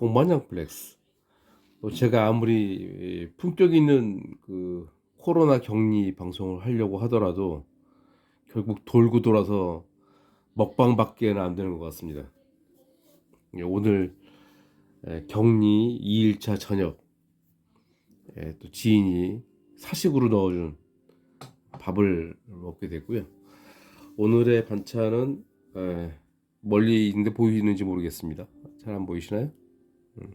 홍반장 플렉스. 또 제가 아무리 품격 있는 그 코로나 격리 방송을 하려고 하더라도 결국 돌고 돌아서 먹방밖에는 안 되는 것 같습니다. 예, 오늘 에, 격리 2일차 저녁 에, 또 지인이 사식으로 넣어준 밥을 먹게 됐고요. 오늘의 반찬은 에, 멀리 있는데 보이는지 모르겠습니다. 잘 안 보이시나요? 음.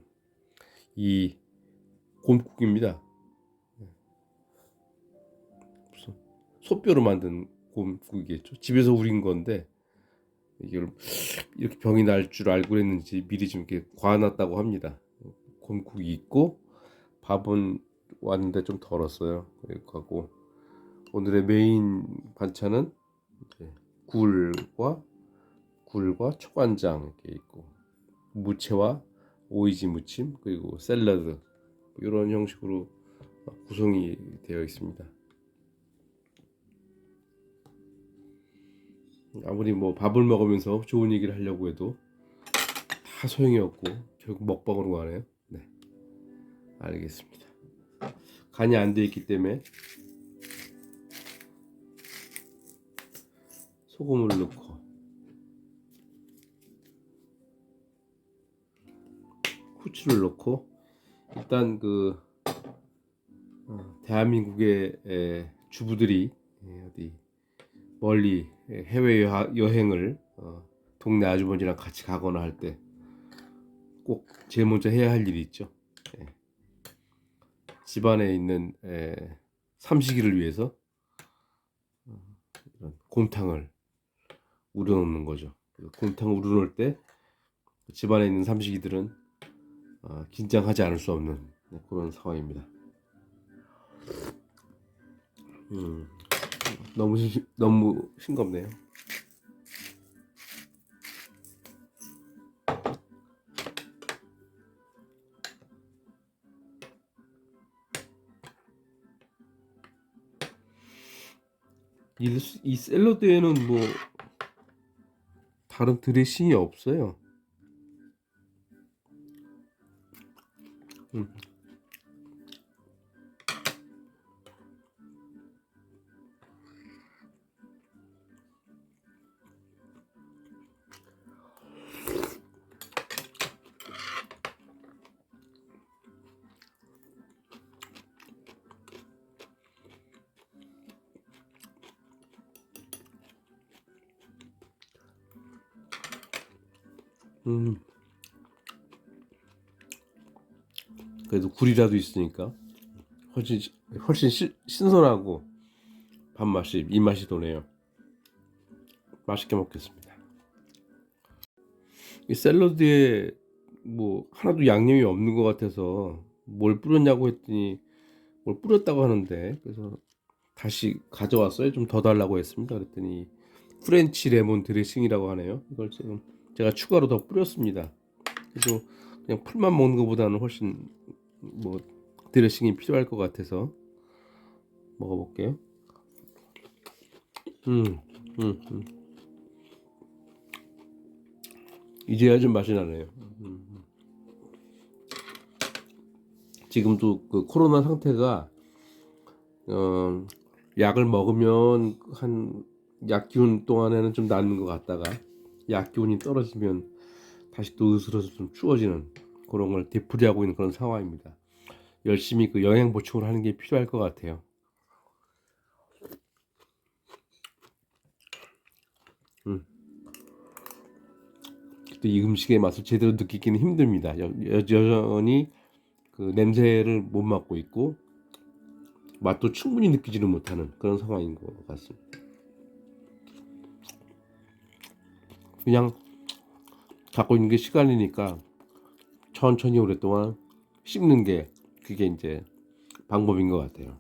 이 곰국입니다. 무슨 소뼈로 만든 곰국이겠죠. 집에서 우린 건데 이걸 이렇게 병이 날 줄 알고 그랬는지 미리 좀 이렇게 과놨다고 합니다. 곰국이 있고 밥은 왔는데 좀 덜었어요. 그리고 오늘의 메인 반찬은 굴과 굴과 초간장 이렇게 있고 무채와 오이지 무침 그리고 샐러드 이런 형식으로 구성이 되어 있습니다. 아무리 뭐 밥을 먹으면서 좋은 얘기를 하려고 해도 다 소용이 없고 결국 먹방으로 가네요. 네, 알겠습니다. 간이 안 돼 있기 때문에 소금을 넣고 후추를 넣고 일단 그 어, 대한민국의 에, 주부들이 에, 어디 멀리 해외 여행을 어, 동네 아주머니랑 같이 가거나 할 때 꼭 제일 먼저 해야 할 일이 있죠. 예. 집안에 있는 에, 삼식이를 위해서 어, 곰탕을 우려놓는 거죠. 그 곰탕을 우려놓을 때 집안에 있는 삼식이들은 어, 긴장하지 않을 수 없는 네, 그런 상황입니다. 음, 너무 시- 너무 싱겁네요. 이, 이 샐러드에는 뭐 다른 드레싱이 없어요. 음. 그래도 굴이라도 있으니까 훨씬 시- 훨씬 시- 신선하고 밥맛이 입맛이 도네요. 맛있게 먹겠습니다. 이 샐러드에 뭐 하나도 양념이 없는 것 같아서 뭘 뿌렸냐고 했더니 뭘 뿌렸다고 하는데 그래서 다시 가져왔어요. 좀 더 달라고 했습니다. 그랬더니 프렌치 레몬 드레싱이라고 하네요. 이걸 지금 제가 추가로 더 뿌렸습니다. 그래도 그냥 풀만 먹는 것보다는 훨씬 뭐 드레싱이 필요할 것 같아서 먹어볼게요. 음, 음, 음. 이제야 좀 맛이 나네요. 음. 지금도 그 코로나 상태가 어, 약을 먹으면 한 약 기운 동안에는 좀 낫는 것 같다가 약 기운이 떨어지면 다시 또 으스러져 좀 추워지는 그런 걸 되풀이하고 있는 그런 상황입니다. 열심히 그 영양 보충을 하는 게 필요할 것 같아요. 음. 또이 음식의 맛을 제대로 느끼기는 힘듭니다. 여, 여, 여전히 그 냄새를 못 맡고 있고 맛도 충분히 느끼지는 못하는 그런 상황인 것 같습니다. 그냥 갖고 있는 게 시간이니까 천천히 오랫동안 씹는 게 그게 이제 방법인 것 같아요.